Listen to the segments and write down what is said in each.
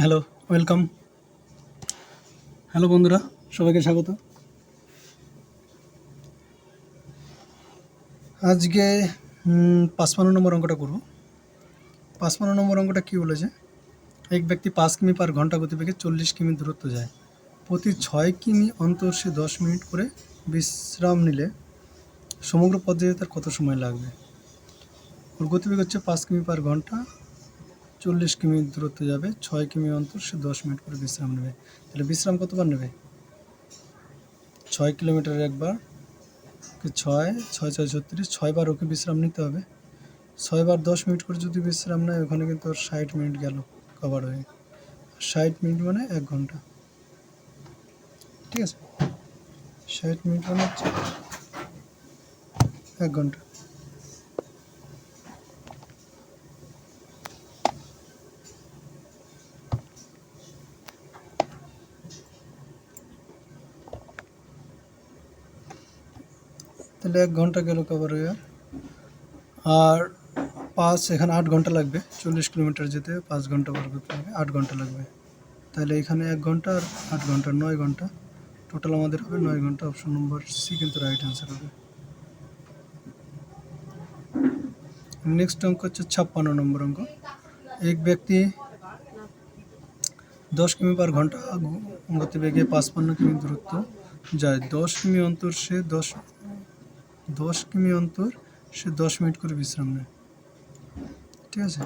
Hello, welcome. Hello বন্ধুরা, সবাইকে স্বাগত। আজকে পাঁচপান্ন নম্বর অঙ্কটা করব। পাঁচপান্ন নম্বর অঙ্কটা কী বলেছে? এক ব্যক্তি পাঁচ কিমি পার ঘণ্টা গতিবেগে চল্লিশ কিমি দূরত্ব যায়। প্রতি ছয় কিমি অন্তর সে দশ মিনিট করে বিশ্রাম নিলে সমগ্র পথ যেতে তার কত সময় লাগবে? ওর গতিবেগ হচ্ছে পাঁচ কিমি পার ঘণ্টা চল্লিশ কিমি দূরত্ব যাবে, ছয় কিমি অন্তর, সে দশ মিনিট করে বিশ্রাম নেবে। তাহলে বিশ্রাম কতবার নেবে? ছয় কিলোমিটার একবার ছয় ছয় ছয়, ছত্রিশ ছয়বার ওকে বিশ্রাম নিতে হবে। ছয়বার দশ মিনিট করে যদি বিশ্রাম নেয়, ওখানে কিন্তু ওর ষাট মিনিট গেল কভার হয়ে। ষাট মিনিট মানে এক ঘণ্টা। ঠিক আছে? ষাট মিনিট মানে এক ঘণ্টা। তাহলে এক ঘণ্টা গেল কভার হয়ে। আর পাঁচ, এখানে আট ঘণ্টা লাগবে। চল্লিশ কিলোমিটার যেতে পাঁচ ঘণ্টা বার করতে হবে, আট ঘণ্টা লাগবে। তাহলে এখানে এক ঘণ্টা আর আট ঘণ্টা, নয় ঘণ্টা। টোটাল আমাদের হবে নয় ঘণ্টা অপশন নম্বর সি কিন্তু রাইট অ্যান্সার হবে। নেক্সট অঙ্ক হচ্ছে ছাপ্পান্ন নম্বর অঙ্ক। এক ব্যক্তি দশ কিমি পার ঘণ্টা গতিবেগে পাঁচপান্ন কিমি দূরত্ব যায়। দশ কিমি অন্তর সে দশ দশ কিমি অন্তর, সে দশ মিনিট করে বিশ্রাম নেয়। ঠিক আছে?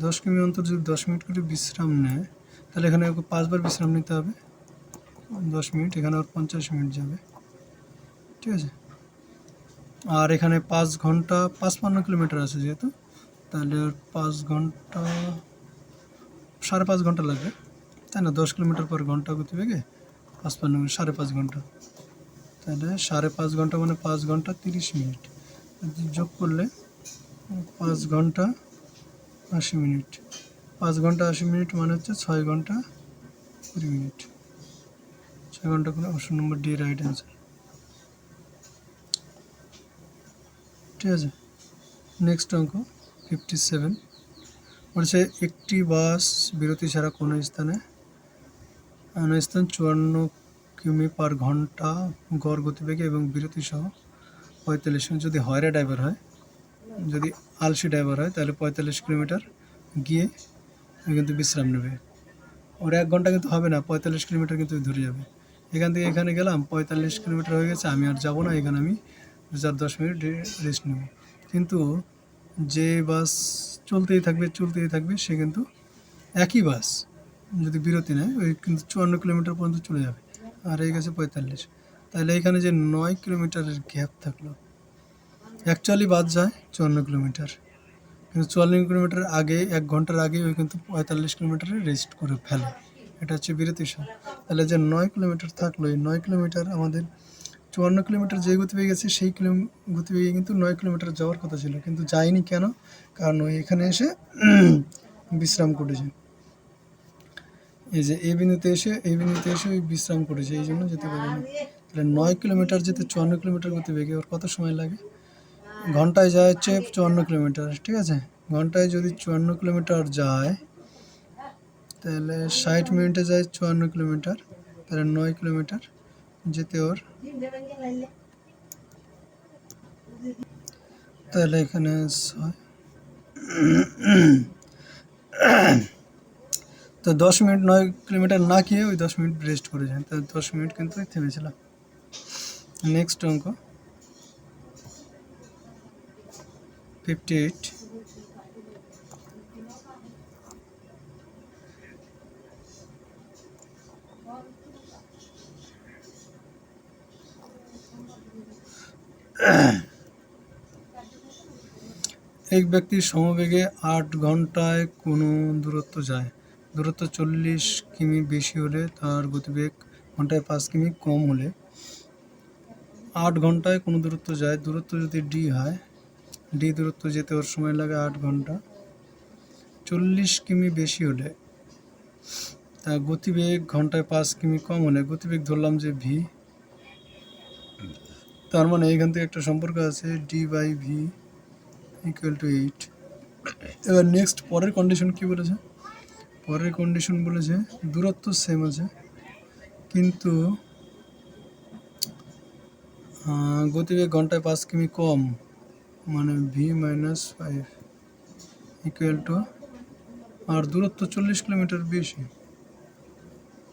দশ কিমি অন্তর যদি দশ মিনিট করে বিশ্রাম নেয়, তাহলে এখানে ওকে পাঁচবার বিশ্রাম নিতে হবে। দশ মিনিট, এখানে ওর পঞ্চাশ মিনিট যাবে। ঠিক আছে? আর এখানে পাঁচ ঘণ্টা পাঁচপান্ন কিলোমিটার আছে যেহেতু, তাহলে ওর পাঁচ ঘণ্টা, সাড়ে পাঁচ ঘণ্টা লাগবে। তাই না? দশ কিলোমিটার পর ঘণ্টা গতিবেগে পাঁচপান্ন, সাড়ে পাঁচ ঘণ্টা। তাহলে সাড়ে পাঁচ ঘণ্টা মানে পাঁচ ঘণ্টা তিরিশ মিনিট। যোগ করলে পাঁচ ঘণ্টা আশি মিনিট। পাঁচ ঘণ্টা আশি মিনিট মানে হচ্ছে ছয় ঘণ্টা কুড়ি মিনিট। ছয় ঘণ্টা করে option number D right answer ঠিক আছে? নেক্সট অঙ্ক ফিফটি সেভেন বলছে একটি বাস বিরতি ছাড়া কোনো স্থানে স্থান চুয়ান্ন কিমি পার ঘণ্টা গড় গতিবেগে এবং বিরতি সহ পঁয়তাল্লিশ যদি হয়রা ড্রাইভার হয়, যদি আলসি ড্রাইভার হয়, তাহলে পঁয়তাল্লিশ কিলোমিটার গিয়ে কিন্তু বিশ্রাম নেবে। ওর এক ঘণ্টা কিন্তু হবে না, পঁয়তাল্লিশ কিলোমিটার কিন্তু ধরে যাবে। এখান থেকে এখানে গেলাম, পঁয়তাল্লিশ কিলোমিটার হয়ে গেছে, আমি আর যাব না, এখানে আমি দু চার দশ মিনিট রেস্ট নেব। কিন্তু যে বাস চলতেই থাকবে চলতেই থাকবে, সে কিন্তু একই বাস যদি বিরতি নেয়, ওই কিন্তু চুয়ান্ন কিলোমিটার পর্যন্ত চলে যাবে। আর এই গেছে পঁয়তাল্লিশ। তাহলে এখানে যে নয় কিলোমিটারের গ্যাপ থাকল অ্যাকচুয়ালি বাদ যায় চুয়ান্ন কিলোমিটার। কিন্তু চুয়ান্ন কিলোমিটার আগে, এক ঘণ্টার আগে ওই কিন্তু পঁয়তাল্লিশ কিলোমিটারে রেস্ট করে ফেলে। এটা হচ্ছে বিরতি সহ তাহলে যে নয় কিলোমিটার থাকল, এই নয় কিলোমিটার আমাদের চুয়ান্ন কিলোমিটার যে গতিবেগে গেছে, সেই কিলো গতিবেগে কিন্তু নয় কিলোমিটার যাওয়ার কথা ছিল। কিন্তু যায়নি কেন? কারণ ওই এখানে এসে বিশ্রাম করেছে। এই যে এই বিন্দুতে এসে, এই বিন্দুতে এসে ওই বিশ্রাম করেছে, এই জন্য যেতে পারে না। তাহলে নয় কিলোমিটার যেতে চুয়ান্ন কিলোমিটার গতিবেগে ওর কত সময় লাগে? ঘন্টায় যায় হচ্ছে চুয়ান্ন কিলোমিটার, ঠিক আছে? ঘন্টায় যদি চুয়ান্ন কিলোমিটার যায়, তাহলে ষাট মিনিটে যায় চুয়ান্ন কিলোমিটার, তাহলে নয় কিলোমিটার যেতে ওর। তাহলে এখানে ছয়। তো দশ মিনিট নয় কিলোমিটার না খেয়ে ওই দশ মিনিট রেস্ট করে করেছেন তো দশ মিনিট কিন্তু থেমেছিলাম। নেক্সট অঙ্ক। ফিফটি এইট এক ব্যক্তি সমবেগে আট ঘন্টায় কোনো দূরত্ব যায়। দূরত্ব চল্লিশ কিমি বেশি হলে তার গতিবেগ ঘন্টায় পাঁচ কিমি কম হলে আট ঘন্টায় কোনো দূরত্ব যায়। দূরত্ব যদি ডি হয় ডি দূরত্ব যেতে ওর সময় লাগে আট ঘণ্টা। চল্লিশ কিমি বেশি হলে তার গতিবেগ ঘন্টায় পাঁচ কিমি কম হলে, গতিবেগ ধরলাম যে ভি তার মানে এখান থেকে একটা সম্পর্ক আছে D by V equal to eight এবার নেক্সট পরের কন্ডিশন কি বলেছে? পরের কন্ডিশন বলেছে, দূরত্ব সেম আছে। কিন্তু গতিবেগ ঘন্টায় পাঁচ কিমি কম মানে V minus five equal to আর দূরত্ব চল্লিশ কিলোমিটার বেশি।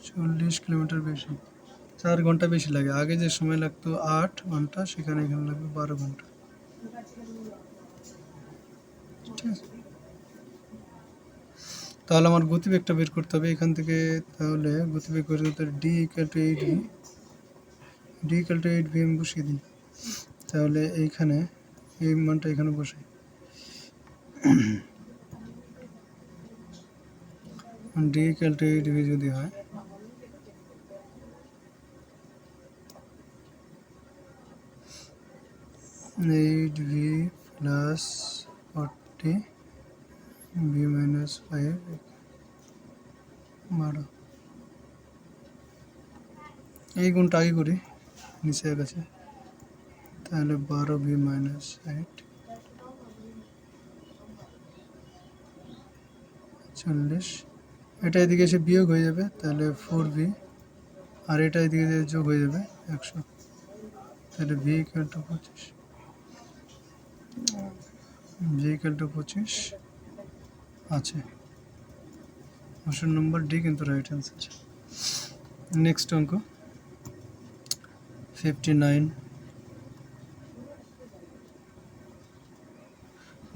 চল্লিশ কিলোমিটার বেশি। চার ঘণ্টা বেশি লাগে। আগে যে সময় লাগতো আট ঘণ্টা, সেখানে এখানে লাগবে বারো ঘণ্টা। ঠিক আছে? তাহলে আমার গতিবেগটা বের করতে হবে এখান থেকে, তাহলে গতিবেগ বের করতে D equal to eight V D equal to eight V আমি বসিয়ে দিই। তাহলে এইখানে এই মানটা এখানে বসাই D equal to eight V যদি হয় eight V plus forty V minus five বারো এই গুণটা আগে করি নিচের কাছে তাহলে বারো ভি মাইনাস এইট চল্লিশ। এটা এদিকে এসে বিয়োগ হয়ে যাবে, তাহলে ফোর ভি আর এটা এদিকে যোগ হয়ে যাবে একশো। তাহলে ভি ইকুয়াল টু পঁচিশ। ভি ইকুয়াল টু পঁচিশ। আছে। অপশন নম্বর ডি কিন্তু রাইট অ্যান্সার নেক্সট অঙ্ক। ফিফটি নাইন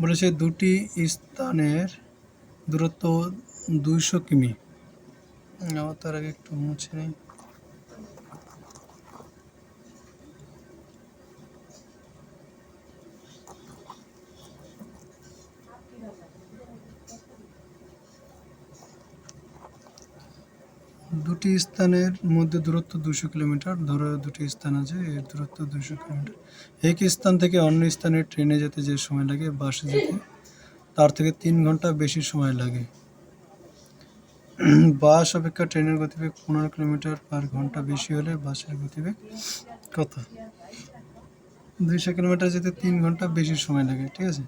বলেছে দুটি স্থানের দূরত্ব দুইশো কিমি। আমার তার আগে একটু মুছে নেই। দুটি স্থানের মধ্যে দূরত্ব দুশো কিলোমিটার, ধরো দুটি স্থান আছে এর দূরত্ব দুশো কিলোমিটার। এক স্থান থেকে অন্য স্থানে ট্রেনে যেতে যে সময় লাগে, বাসে যেতে, তার থেকে তিন ঘণ্টা বেশি সময় লাগে। বাস অপেক্ষা ট্রেনের গতিবেগ পনেরো কিলোমিটার পার ঘণ্টা বেশি হলে বাসের গতিবেগ কত? দুইশো কিলোমিটার যেতে তিন ঘণ্টা বেশি সময় লাগে, ঠিক আছে?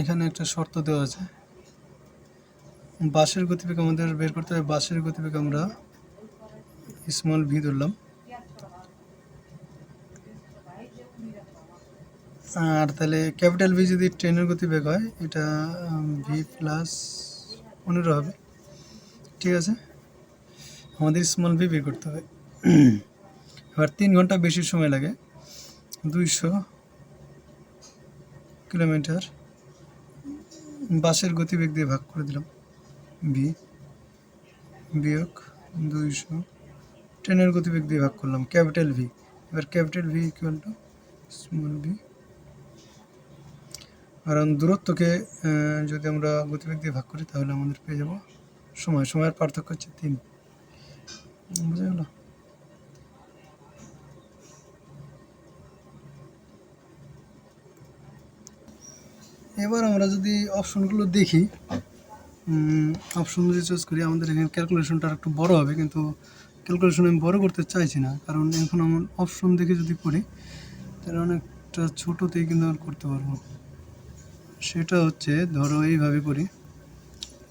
এখানে একটা শর্ত দেওয়া আছে। বাসের গতিবেগ আমাদের বের করতে হবে। বাসের গতিবেগ আমরা স্মল ভি ধরলাম। আর তাহলে ক্যাপিটাল ভি যদি ট্রেনের গতিবেগ হয়, এটা ভি প্লাস পনেরো হবে। ঠিক আছে? আমাদের স্মল ভি বের করতে হবে। এবার তিন ঘণ্টা বেশি সময় লাগে। দুইশো কিলোমিটার বাসের গতিবেগ দিয়ে ভাগ করে দিলাম। ভি বিয়োগ দুইশো। ট্রেনের গতিবেগ দিয়ে ভাগ করলাম, ক্যাপিটাল ভি এবার capital V equal to small V কারণ দূরত্বকে যদি আমরা গতিবেগ দিয়ে ভাগ করি, তাহলে আমাদের পেয়ে যাব সময়। সময়ের পার্থক্য হচ্ছে তিন। বুঝা গেল? এবার আমরা যদি অপশনগুলো দেখি অপশন যদি চুজ করি, আমাদের এখানে ক্যালকুলেশনটা একটু বড় হবে, কিন্তু ক্যালকুলেশন আমি বড় করতে চাইছি না, কারণ এখন আমার অপশন দেখে যদি করি, তাহলে অনেকটা ছোটোতেই কিন্তু আমরা করতে পারব। সেটা হচ্ছে, ধরো এইভাবে করি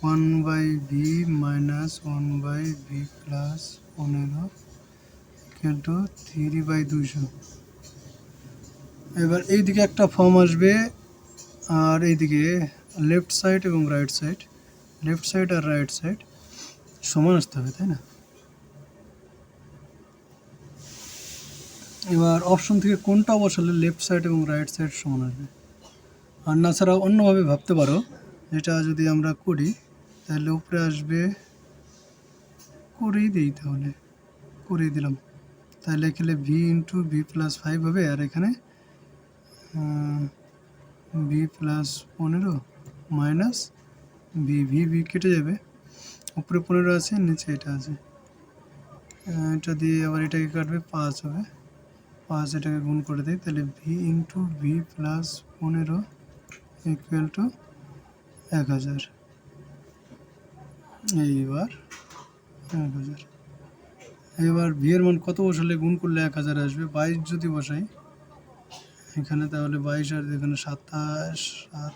one by V minus one by V plus পনেরো টু থ্রি বাই দুইশো। এবার এইদিকে একটা ফর্ম আসবে, আর এইদিকে লেফট সাইড এবং রাইট সাইড লেফট সাইড আর রাইট সাইড সমান আসতে হবে, তাই না? এবার অপশন থেকে কোনটা বসালে লেফট সাইড এবং রাইট সাইড সমান আসবে? আর না ছাড়া অন্যভাবে ভাবতে পারো, যেটা যদি আমরা করি, তাহলে উপরে আসবে করেই দিই তাহলে, করেই দিলাম। তাহলে এখানে V into V plus five হবে, আর এখানে ভি প্লাস পনেরো মাইনাস ভি ভি ভি কেটে যাবে। উপরে পনেরো আছে, নিচে এটা আছে। এটা দিয়ে আবার এটাকে কাটবে, পাঁচ হবে। পাঁচ এটাকে গুণ করে দিই, তাহলে ভি ইন্টু ভি প্লাস পনেরো ইকুয়াল টু এক হাজার। এইবার এক হাজার। এবার ভি এর মান কত বসালে গুণ করলে এক হাজার আসবে? বাইশ যদি বসাই, এখানে তাহলে বাইশ আর এখানে সাতাশ, সাত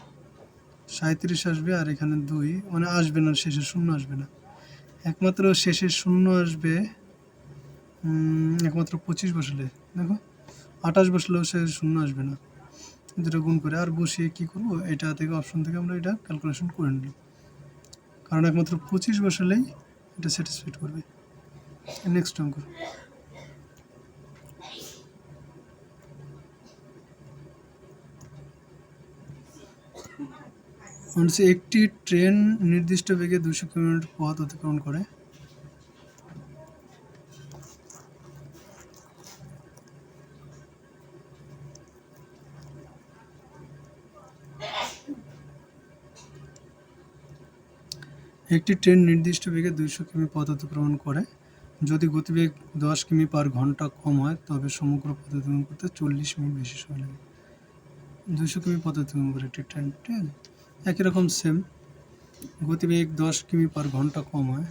সাঁত্রিশ আসবে আর এখানে দুই। মানে আসবে না শেষে শূন্য আসবে না। একমাত্র শেষে শূন্য আসবে একমাত্র পঁচিশ বসলে। দেখো, আঠাশ বসলেও সে শূন্য আসবে না। দুটো গুণ করে আর বসিয়ে কি করব? এটা থেকে অপশন থেকে আমরা এটা ক্যালকুলেশন করে নিলাম। কারণ একমাত্র পঁচিশ বসালেই এটা স্যাটিসফাইড করবে। নেক্সট অঙ্ক। হচ্ছে একটি ট্রেন নির্দিষ্ট বেগে দুশো কিলোমিটার পথ অতিক্রমণ করে। একটি ট্রেন নির্দিষ্ট বেগে দুইশো কিমি পথ অতিক্রমণ করে। যদি গতিবেগ দশ কিমি পার ঘণ্টা কম হয়, তবে সমগ্র পথ অতিক্রমণ করতে চল্লিশ মিনিট বেশি সময় লাগে। দুইশো কিমি পথ অতিক্রমণ করে একটি ট্রেন ঠিক আছে একই রকম সেম গতিবেগ দশ কিমি পার ঘণ্টা কম হয়।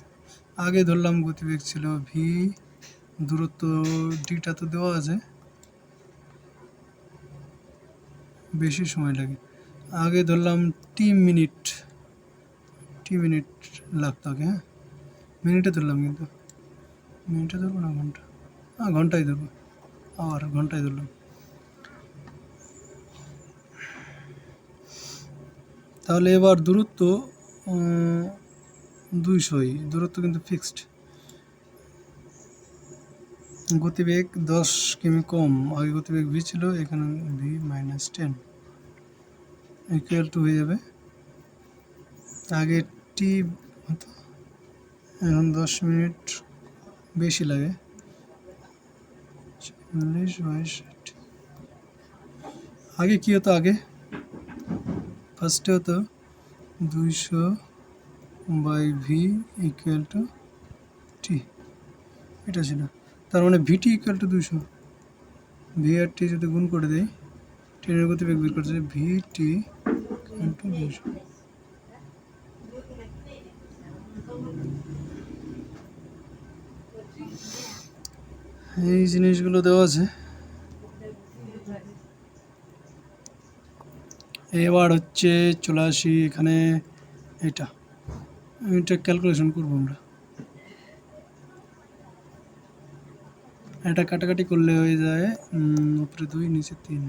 আগে ধরলাম গতিবেগ ছিল ভি দূরত্ব ডিটা তো দেওয়া আছে। বেশি সময় লাগে। আগে ধরলাম টি মিনিট টি মিনিট লাগতো আগে হ্যাঁ? মিনিটে ধরলাম কিন্তু। মিনিটে ধরবো না ঘণ্টা? হ্যাঁ ঘন্টায় ধরবো। আবার ঘন্টায় ধরলাম। তাহলে এবার দূরত্ব দুইশোই। দূরত্ব কিন্তু ফিক্সড গতিবেগ দশ কিমি কম। আগে গতিবেগ ভি ছিল, এখানে V minus ten equal to হয়ে যাবে। আগে টি এখন দশ মিনিট বেশি লাগে। আগে কী হতো আগে? ফার্স্টে হতো দুইশো by V equal to T এটা ছিল। তার মানে ভিটি ইকুয়াল টু দুইশো। ভি আর টি যদি গুণ করে দেয় ট্রেনের গতিবেগ বের করছে ভি টি ইকুয়াল টু দুইশো। এই জিনিসগুলো দেওয়া আছে। এবার হচ্ছে চলে আসি এখানে এটা। এটা ক্যালকুলেশন করব আমরা। এটা কাটাকাটি করলে হয়ে যায় উপরে দুই, নিচে তিন,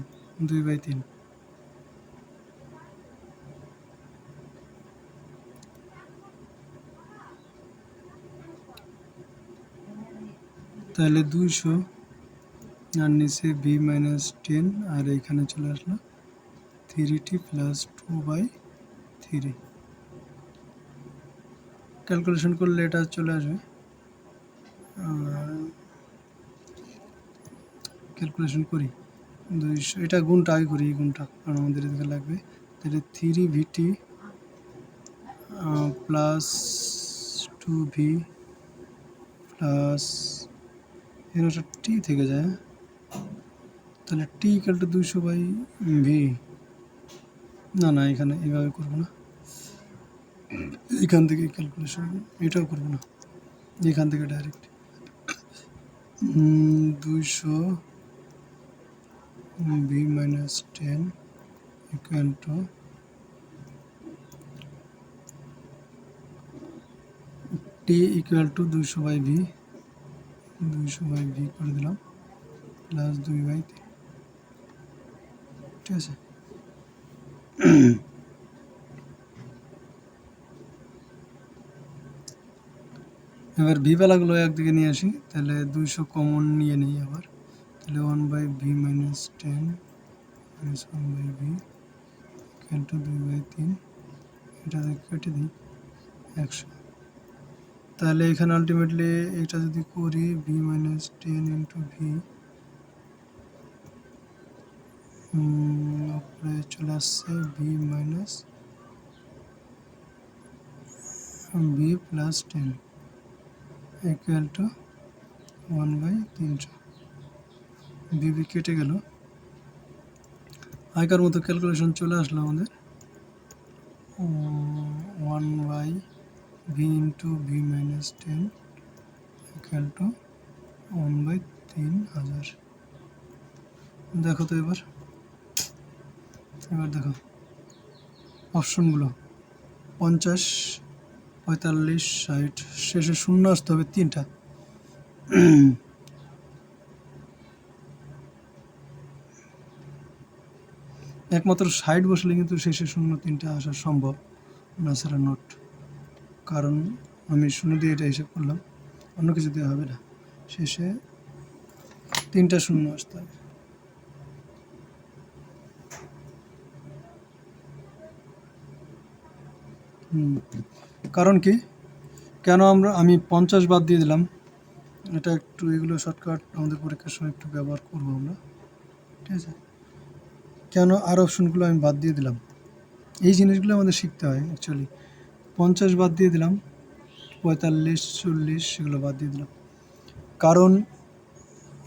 দুই বাই তিন। তাহলে দুইশো, আর নিচে বি মাইনাস টেন আর এখানে চলে আসলো three T plus two by three calculation করলে এটা চলে আসবে। ক্যালকুলেশন করি। দুইশো, এটা গুণটা, আগে করি এই গুণটা, কারণ আমাদের এদিকে লাগবে। তাহলে three VT plus two V plus একটা টি থেকে যায়? তাহলে টি ইকাল টু দুইশো বাই ভি না না, এখানে এইভাবে করব না। এখান থেকে ক্যালকুলেশন এটাও করব না। এখান থেকে ডাইরেক্ট দুইশো V minus ten equal to T equal to দুইশো বাই ভি দুইশো বাই ভি করে দিলাম প্লাস দুই বাই ঠিক আছে? এবার ভি বেলাগুলো একদিকে নিয়ে আসি, তাহলে দুইশো কমন নিয়ে নিই আবার। তাহলে one by V minus ten minus one by V equal to দুই বাই তিন, এটা কেটে দিই, একশো। তাহলে এখানে আলটিমেটলি এটা যদি করি V minus ten into V উপরে চলে আসছে V minus V plus ten equal to one by তিনশো। বিবি কেটে গেল। আগেকার মতো ক্যালকুলেশন চলে আসলো আমাদের। One by V into V minus ten equal to one by তিন হাজার। দেখো তো এবার। এবার দেখো। অপশনগুলো। পঞ্চাশ, পঁয়তাল্লিশ, ষাট, শেষে শূন্য আসতে হবে তিনটা। একমাত্র ষাট বসলে কিন্তু শেষে শূন্য তিনটা আসা সম্ভব না ছাড়া নোট। কারণ আমি শূন্য দিয়ে এটা হিসেব করলাম, অন্য কিছু দেওয়া হবে না। শেষে তিনটা শূন্য আসতে হবে। কারণ কি? কেন আমরা আমি পঞ্চাশ বাদ দিয়ে দিলাম। এটা একটু এগুলো শর্টকাট আমাদের পরীক্ষার সময় একটু ব্যবহার করব আমরা। ঠিক আছে? কেন আর অপশনগুলো আমি বাদ দিয়ে দিলাম? এই জিনিসগুলো আমাদের শিখতে হয় অ্যাকচুয়ালি পঞ্চাশ বাদ দিয়ে দিলাম, পঁয়তাল্লিশ, চল্লিশ সেগুলো বাদ দিয়ে দিলাম। কারণ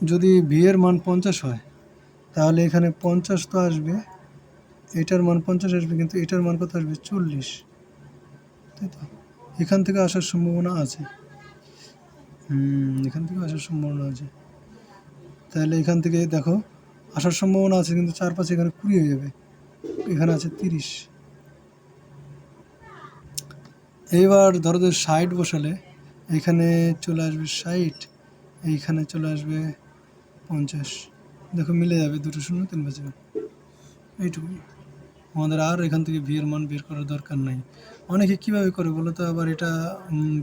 যদি ভি এর মান পঞ্চাশ হয়, তাহলে এখানে পঞ্চাশ তো আসবে, এটার মান পঞ্চাশ আসবে, কিন্তু এটার মান কত আসবে? চল্লিশ। তাই তো? এখান থেকে আসার সম্ভাবনা আছে। এখান থেকে আসার সম্ভাবনা আছে। তাহলে এখান থেকে দেখো, আসার সম্ভাবনা আছে কিন্তু চারপাশে এখানে কুড়ি হয়ে যাবে। এখানে আছে তিরিশ। এইবার ধরো যে ষাট বসালে, এখানে চলে আসবে ষাট, এইখানে চলে আসবে পঞ্চাশ। দেখো মিলে যাবে দুটো শূন্য, তিন বাজবে এইটুকুই। আমাদের আর এখান থেকে ভি এর মান বের করার দরকার নাই। অনেকে কীভাবে করে বলো তো? আবার এটা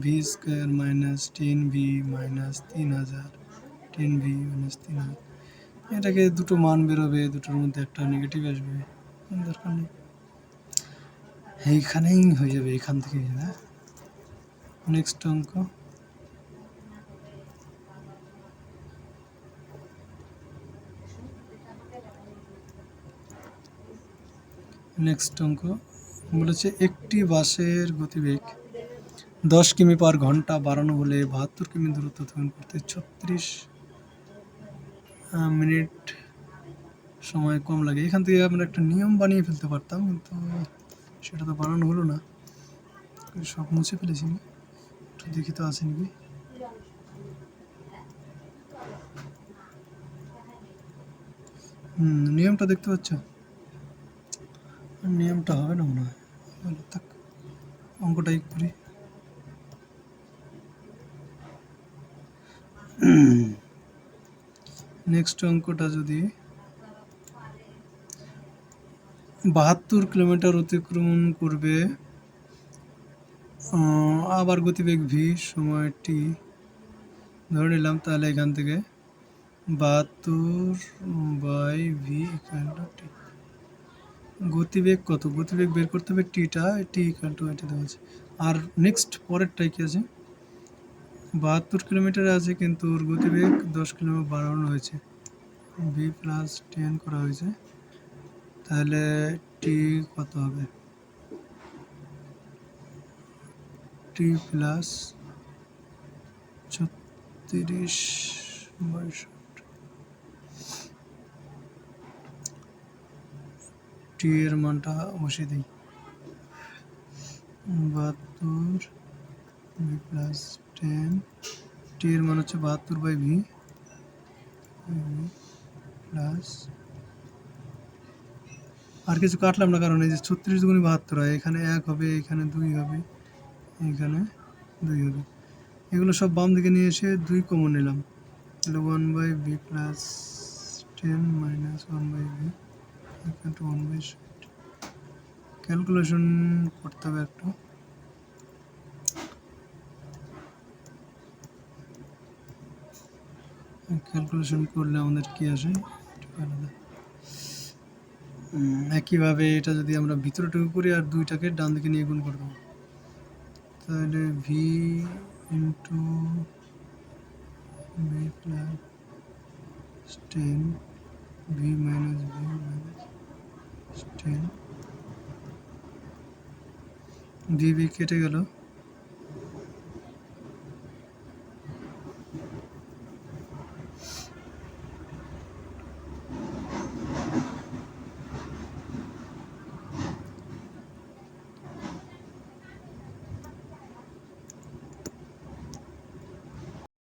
V square minus ten V minus তিন হাজার টেন ভি মাইনাস তিন হাজার। এটাকে দুটো মান বেরোবে, দুটোর মধ্যে একটা নেগেটিভ আসবে। দরকার নেই। এইখানেই হয়ে যাবে, এখান থেকে হ্যাঁ? নেক্সট অঙ্ক। নেক্সট অঙ্ক। বলেছে, একটি বাসের গতিবেগ দশ কিমি পার ঘণ্টা বাড়ানো হলে বাহাত্তর কিমি দূরত্ব অতিক্রম করতে ছত্রিশ মিনিট সময় কম লাগে। এখান থেকে আমরা একটা নিয়ম বানিয়ে ফেলতে পারতাম, কিন্তু সেটা তো বানানো হলো না। সব মুছে ফেলেছি একটু দেখি তো আছে নাকি। হুম, নিয়মটা দেখতে পাচ্ছ? নিয়মটা হবে না মনে হয়। ভালো থাক অঙ্কটাই করি। নেক্সট অঙ্কটা যদি বাহাত্তর কিলোমিটার অতিক্রমণ করবে আবার গতিবেগ ভি সময় টি ধরে নিলাম তাহলে এখান থেকে বাহাত্তর বাই ভি ইকুয়াল গতিবেগ কত? গতিবেগ বের করতে হবে টিটা টি ইকুয়াল টু এটা দেওয়া আছে। আর নেক্সট পরেরটাই কি আছে? বাহাত্তর কিলোমিটার আছে, কিন্তু ওর গতিবেগ দশ কিলোমিটার বাড়ানো হয়েছে। ভি প্লাস টেন করা হয়েছে। তাহলে টি কত হবে? টি প্লাস ছত্রিশ বাষট্টি টি এর মানটা বসিয়ে দিই। বাহাত্তর ভি প্লাস টেন টি এর মান হচ্ছে বাহাত্তর বাই ভি প্লাস আর কিছু কাটলাম না, কারণ এই যে ছত্রিশ দুগুণি বাহাত্তর হয়, এখানে এক হবে, এখানে দুই হবে, এখানে দুই হবে। এগুলো সব বাম দিকে নিয়ে এসে দুই কমন নিলাম। তাহলে one by V plus ten minus one by V equal to one by calculation করতে হবে একটু। ক্যালকুলেশন করলে আমাদের কি আসে? একটু একইভাবে এটা যদি আমরা ভিতরেটুকু করি আর দুইটাকে ডান দিকে নিয়ে গুণ করব। তাহলে V into V plus ten V minus V minus V কেটে গেল।